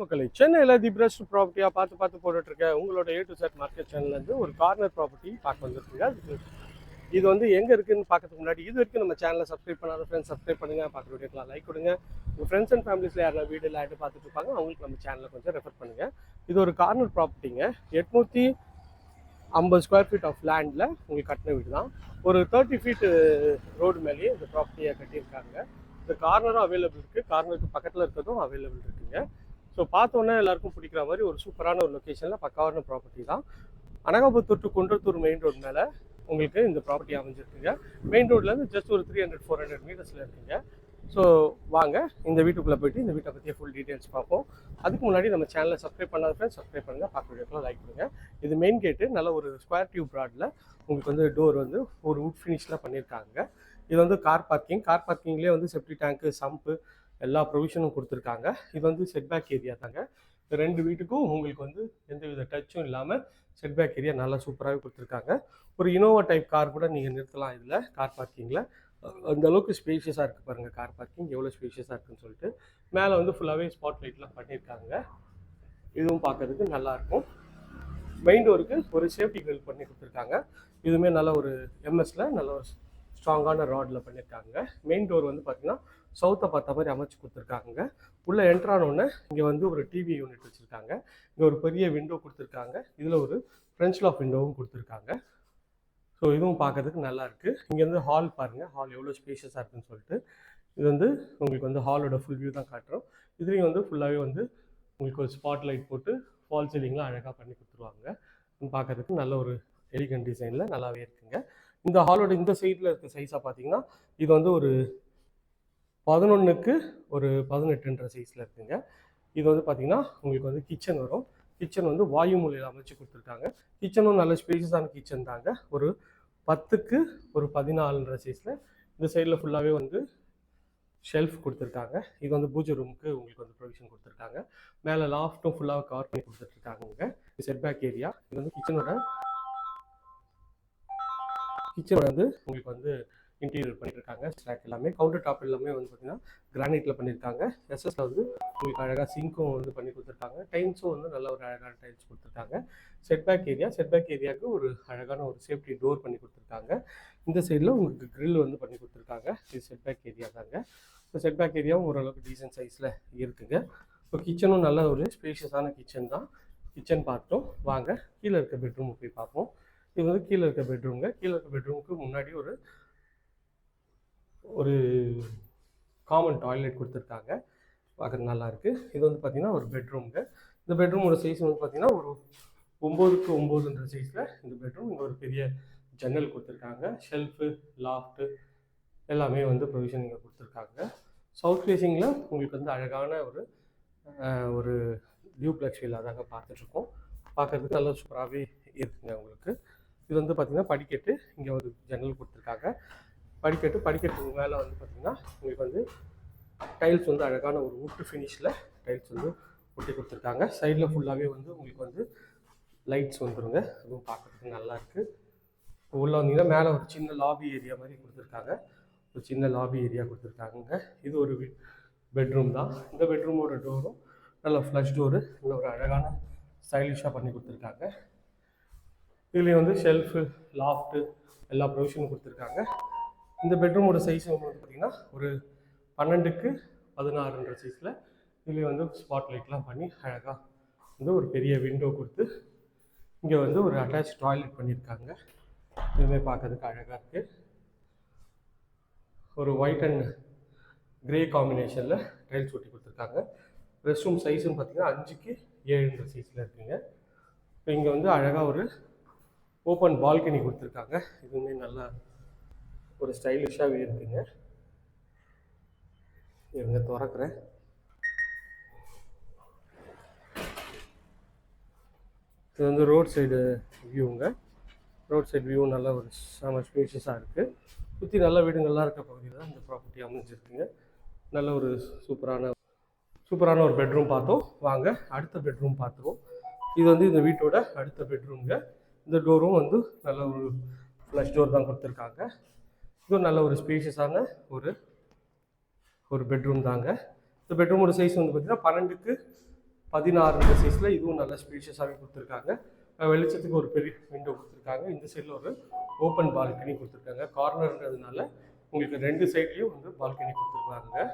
மக்களை சென்னையில் the best ப்ராப்பர்ட்டியாக பார்த்து பார்த்து போட்டுட்டு உங்களோட ஏ டு செட் மார்க்கெட் சேனல்லேருந்து ஒரு கார்னர் ப்ராப்பர்ட்டி பார்க்க வந்துருக்குங்க. அதுக்கு இது வந்து எங்கே இருக்குதுன்னு பார்க்கறதுக்கு முன்னாடி இது வரைக்கும் நம்ம சேனலை சப்ஸ்கிரைப் பண்ணாத ஃப்ரெண்ட்ஸ் சப்ஸ்கிரைப் பண்ணுங்கள் பார்க்குற வீடியோக்கெலாம் லைக் கொடுங்க. உங்கள் ஃப்ரெண்ட்ஸ் அண்ட் ஃபேமிலிஸில் யாராவது வீடியோ லேட்டு பார்த்துட்டு இருப்பாங்க அவங்களுக்கு நம்ம சேனலை கொஞ்சம் ரெஃபர் பண்ணுங்கள் இது ஒரு கார்னர் ப்ராப்பர்ட்டிங்க எட்நூற்றி ஐம்பது ஸ்கொயர் ஃபீட் ஆஃப் லேண்டில் உங்களுக்கு கட்டின வீடு தான் ஒரு தேர்ட்டி ஃபீட்டு ரோடு மேலேயே இந்த ப்ராப்பர்ட்டியை கட்டியிருக்காங்க. இந்த கார்னரும் அவைலபிள் இருக்குது கார்னருக்கு பக்கத்தில் இருக்கிறதும் அவைலபிள் இருக்குங்க. ஸோ பார்த்தோன்னே எல்லாருக்கும் பிடிக்கிற மாதிரி ஒரு சூப்பரான ஒரு லொக்கேஷனில் பக்காவான ப்ராப்பர்ட்டி தான். Anakaputhur to Kundrathur main road மேலே உங்களுக்கு இந்த ப்ராப்பர்ட்டி அமைஞ்சிருக்குங்க. மெயின் ரோட்லேருந்து ஜஸ்ட் ஒரு த்ரீ ஹண்ட்ரட் ஃபோர் ஹண்ட்ரட் மீட்டர்ஸில் இருக்குங்க. ஸோ வாங்க இந்த வீட்டுக்குள்ளே போயிட்டு இந்த வீட்டை பற்றிய ஃபுல் டீட்டெயில்ஸ் பார்ப்போம். அதுக்கு முன்னாடி நம்ம சேனலை சப்ஸ்கிரைப் பண்ணாத ஃப்ரெண்ட்ஸ் சப்ஸ்கிரைப் பண்ணுங்கள் பார்க்க வீடியோக்கெலாம் லைக் பண்ணுங்க. இது மெயின் கேட்டு நல்ல ஒரு ஸ்கொயர் டியூப் ப்ராடில் உங்களுக்கு வந்து டோர் வந்து ஒரு வுட் ஃபினிஷில் பண்ணியிருக்காங்க இது வந்து கார் பார்க்கிங் கார் பார்க்கிங்லேயே வந்து செப்டி டேங்க்கு சம்பு எல்லா ப்ரொவிஷனும் கொடுத்துருக்காங்க. இது வந்து செட்பேக் ஏரியா தாங்க. ரெண்டு வீட்டுக்கும் உங்களுக்கு வந்து எந்தவித டச்சும் இல்லாமல் செட்பேக் ஏரியா நல்லா சூப்பராகவே கொடுத்துருக்காங்க. ஒரு இனோவா டைப் கார் கூட நீங்கள் நிறுத்தலாம் இதில் கார் பார்க்கிங்கில் அந்த அளவுக்கு ஸ்பேஷியஸாக இருக்குது பாருங்கள் கார் பார்க்கிங் எவ்வளோ ஸ்பேஷியஸாக இருக்குன்னு சொல்லிட்டு. மேலே வந்து ஃபுல்லாகவே ஸ்பாட் லைட்லாம் பண்ணியிருக்காங்க இதுவும் பார்க்கறதுக்கு நல்லாயிருக்கும் மெயின் டோருக்கு ஒரு சேஃப்டி கிரில் பண்ணி கொடுத்துருக்காங்க. இதுவுமே நல்ல ஒரு எம்எஸ்ல நல்ல ஒரு ஸ்ட்ராங்கான ராடில் பண்ணியிருக்காங்க மெயின் டோர் வந்து பார்த்திங்கன்னா சவுத்தை பார்த்த மாதிரி அமைச்சு கொடுத்துருக்காங்க. உள்ளே என்ட்ரானோடனே இங்கே வந்து ஒரு டிவி யூனிட் வச்சுருக்காங்க. இங்கே ஒரு பெரிய விண்டோ கொடுத்துருக்காங்க. இதில் ஒரு ஃப்ரெஞ்ச் லாக் விண்டோவும் கொடுத்துருக்காங்க. ஸோ இதுவும் பார்க்கறதுக்கு நல்லா இருக்குது இங்கேருந்து ஹால் பாருங்கள் ஹால் எவ்வளோ ஸ்பேஷியஸாக இருக்குன்னு சொல்லிட்டு. இது வந்து உங்களுக்கு வந்து ஹாலோட ஃபுல் வியூ தான் காட்டுறோம். இதுலேயும் வந்து ஃபுல்லாகவே வந்து உங்களுக்கு ஒரு ஸ்பாட் லைட் போட்டு ஃபால் சீலிங்லாம் அழகாக பண்ணி கொடுத்துருவாங்க. பார்க்கறதுக்கு நல்ல ஒரு எலிகன் டிசைனில் நல்லாவே இருக்குங்க. இந்த ஹாலோட இந்த சைடில் இருக்க சைஸாக பார்த்தீங்கன்னா இது வந்து ஒரு பதினொன்றுக்கு ஒரு பதினெட்டுன்ற சைஸில் இருக்குங்க. இது வந்து பார்த்திங்கன்னா உங்களுக்கு வந்து கிச்சன் வரும். கிச்சன் வந்து வாயு மூலையில் அமைச்சு கொடுத்துருக்காங்க. கிச்சனும் நல்ல ஸ்பேஷியஸான கிச்சன் தாங்க. ஒரு பத்துக்கு ஒரு பதினாலுன்ற சைஸில் இந்த சைடில் ஃபுல்லாகவே வந்து ஷெல்ஃப் கொடுத்துருக்காங்க. இது வந்து பூஜை ரூமுக்கு உங்களுக்கு வந்து ப்ரொவிஷன் கொடுத்துருக்காங்க. மேலே லாஃப்ட்டும் ஃபுல்லாக கவர் பண்ணி கொடுத்துட்ருக்காங்க இது செட்பேக் ஏரியா இது வந்து கிச்சனோட கிச்சனோட வந்து உங்களுக்கு வந்து இன்டீரியர் பண்ணியிருக்காங்க ஸ்டாக் எல்லாமே கவுண்டர் டாப் எல்லாமே வந்து பார்த்தீங்கன்னா கிரானைட்டில் பண்ணியிருக்காங்க எஸ்எஸ்ல வந்து உங்களுக்கு அழகாக சிங்க்கும் வந்து பண்ணி கொடுத்துருக்காங்க. டைல்ஸும் வந்து நல்ல ஒரு அழகான டைல்ஸ் கொடுத்துருக்காங்க. செட்பேக் ஏரியா செட்பேக் ஏரியாவுக்கு ஒரு அழகான ஒரு சேஃப்டி டோர் பண்ணி கொடுத்துருக்காங்க. இந்த சைடில் உங்களுக்கு க்ரில் வந்து பண்ணி கொடுத்துருக்காங்க. இது செட்பேக் ஏரியா தாங்க. இப்போ செட்பேக் ஏரியாவும் ஓரளவுக்கு டீசென்ட் சைஸில் இருக்குங்க. இப்போ கிச்சனும் நல்ல ஒரு ஸ்பேஷியஸான கிச்சன் தான். கிச்சன் பார்த்தோம் வாங்க. கீழே இருக்க பெட்ரூம் போய் பார்ப்போம். இது வந்து கீழே இருக்க பெட்ரூம்ங்க கீழே இருக்க பெட்ரூமுக்கு முன்னாடி ஒரு ஒரு காமன் டாய்லெட் கொடுத்துருக்காங்க. பார்க்குறது நல்லாயிருக்கு. இது வந்து பார்த்திங்கன்னா ஒரு பெட்ரூம்ங்க இந்த பெட்ரூமோட சைஸ் வந்து பார்த்தீங்கன்னா ஒரு ஒம்போதுக்கு ஒம்போதுன்ற சைஸில் இந்த பெட்ரூம் இங்கே ஒரு பெரிய ஜன்னல் கொடுத்துருக்காங்க. ஷெல்ஃபு லாஃப்ட்டு எல்லாமே வந்து ப்ரொவிஷன் இங்கே கொடுத்துருக்காங்க. சவுத் ஃபேஸிங்கில் உங்களுக்கு வந்து அழகான ஒரு ஒரு டியூப்ளெக்ஸ் வீல் தாங்க பார்த்துட்ருக்கோம். பார்க்குறதுக்கு நல்லா சூப்பராகவே இருக்குங்க உங்களுக்கு. இது வந்து பார்த்திங்கன்னா படிக்கட்டு. இங்கே ஒரு ஜன்னல் கொடுத்துருக்காங்க. படிக்கட்டு படிக்கட்டு மேலே வந்து பார்த்திங்கன்னா உங்களுக்கு வந்து டைல்ஸ் வந்து அழகான ஒரு உட்டு ஃபினிஷில் டைல்ஸ் வந்து ஒட்டி கொடுத்துருக்காங்க. சைடில் ஃபுல்லாகவே வந்து உங்களுக்கு வந்து லைட்ஸ் வந்துருங்க. அதுவும் பார்க்குறதுக்கு நல்லா இருக்குது உள்ளே வந்தீங்கன்னா மேலே ஒரு சின்ன லாபி ஏரியா மாதிரி கொடுத்துருக்காங்க. ஒரு சின்ன லாபி ஏரியா கொடுத்துருக்காங்க இது ஒரு பெட்ரூம் தான். இந்த பெட்ரூமோட டோரும் நல்ல ஃப்ளஷ் டோரு நல்ல ஒரு அழகான ஸ்டைலிஷாக பண்ணி கொடுத்துருக்காங்க. இதுலேயும் வந்து ஷெல்ஃபு லாஃப்ட்டு எல்லா ப்ரொவிஷனும் கொடுத்துருக்காங்க. இந்த பெட்ரூமோட சைஸ் வந்து பார்த்திங்கன்னா ஒரு பன்னெண்டுக்கு பதினாறுன்ற சைஸில் இதுலேயும் வந்து ஸ்பாட் லைட்லாம் பண்ணி அழகாக வந்து ஒரு பெரிய விண்டோ கொடுத்து இங்கே வந்து ஒரு அட்டாச் டாய்லெட் பண்ணியிருக்காங்க. இதுவுமே பார்க்கறதுக்கு அழகாக இருக்குது ஒரு ஒயிட் அண்ட் கிரே காம்பினேஷனில் டைல்ஸ் ஒட்டி கொடுத்துருக்காங்க. ரெஸ்ட் ரூம் சைஸுன்னு பார்த்தீங்கன்னா அஞ்சுக்கு ஏழுன்ற சைஸில் இருக்குங்க. இப்போ இங்கே வந்து அழகாக ஒரு ஓப்பன் பால்கனி கொடுத்துருக்காங்க. இதுவுமே நல்லா ஒரு ஸ்டைலிஷாகவே இருக்குங்க. இருங்க திறக்கிறேன். இது வந்து ரோட் சைடு வியூங்க ரோட் சைடு வியூ நல்ல ஒரு செம ஸ்பேஷியஸாக இருக்குது சுற்றி நல்ல வீடுங்கள்லாம் இருக்க பகுதியில் தான் இந்த ப்ராப்பர்ட்டி அமைஞ்சிருக்குங்க. நல்ல ஒரு சூப்பரான சூப்பரான ஒரு பெட்ரூம் பார்த்தோம். வாங்க அடுத்த பெட்ரூம் பார்த்துருவோம். இது வந்து இந்த வீட்டோட அடுத்த பெட்ரூம்ங்க இந்த டோரும் வந்து நல்ல ஒரு ஃப்ளஷ் டோர் தான் கொடுத்துருக்காங்க. இதுவும் நல்ல ஒரு ஸ்பேஷியஸான ஒரு ஒரு பெட்ரூம் தாங்க. இந்த பெட்ரூமோட சைஸ் வந்து பார்த்தீங்கன்னா பன்னெண்டுக்கு பதினாறு சைஸில் இதுவும் நல்ல ஸ்பேஷியஸாகவே கொடுத்துருக்காங்க. வெளிச்சத்துக்கு ஒரு பெரிய விண்டோ கொடுத்துருக்காங்க. இந்த சைடில் ஒரு ஓப்பன் பால்கனி கொடுத்துருக்காங்க. கார்னர்ன்றதுனால உங்களுக்கு ரெண்டு சைட்லேயும் வந்து பால்கனி கொடுத்துருக்காங்க.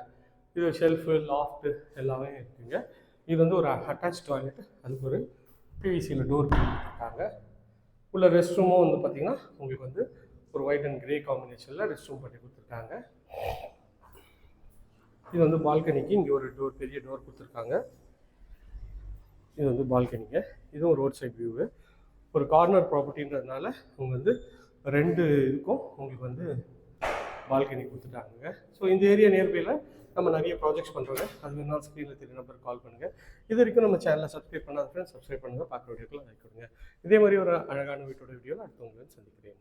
இது ஷெல்ஃபு லாஃப்ட்டு எல்லாமே இருக்குங்க. இது வந்து ஒரு அட்டாச் டாய்லெட் அதுக்கு ஒரு பிவிசியில் டோர் கொடுத்துருக்காங்க. உள்ள ரெஸ்ட் ரூமும் வந்து பார்த்திங்கன்னா உங்களுக்கு வந்து ஒயிட் அண்ட் கிரே காம்பினேஷனில் ரெஸ்ட் ரூம் பண்ணி கொடுத்துருக்காங்க. இது வந்து பால்கனிக்கு இங்கே ஒரு டோர் பெரிய டோர் கொடுத்துருக்காங்க. இது வந்து பால்கனிங்க இதுவும் ரோட் சைட் வியூவு ஒரு கார்னர் ப்ராப்பர்ட்டின்றதுனால அவங்க வந்து ரெண்டு இதுக்கும் உங்களுக்கு வந்து பால்கனி கொடுத்துட்டாங்க. ஸோ இந்த ஏரியா நியர்பையில் நம்ம நிறைய ப்ராஜெக்ட்ஸ் பண்ணுறோங்க அது வேணாலும் ஸ்க்ரீனில் தெரிய நம்பர் கால் பண்ணுங்கள் இது வரைக்கும் நம்ம சேனலை சப்ஸ்கிரைப் பண்ணாத ஃப்ரெண்ட்ஸ் சப்ஸ்கிரைப் பண்ணுங்கள் பார்க்குற வீடியோக்கெல்லாம் லைக் கொடுங்க. இதே மாதிரி ஒரு அழகான வீட்டோட வீடியோவில் அடுத்து சந்திக்கிறேன்.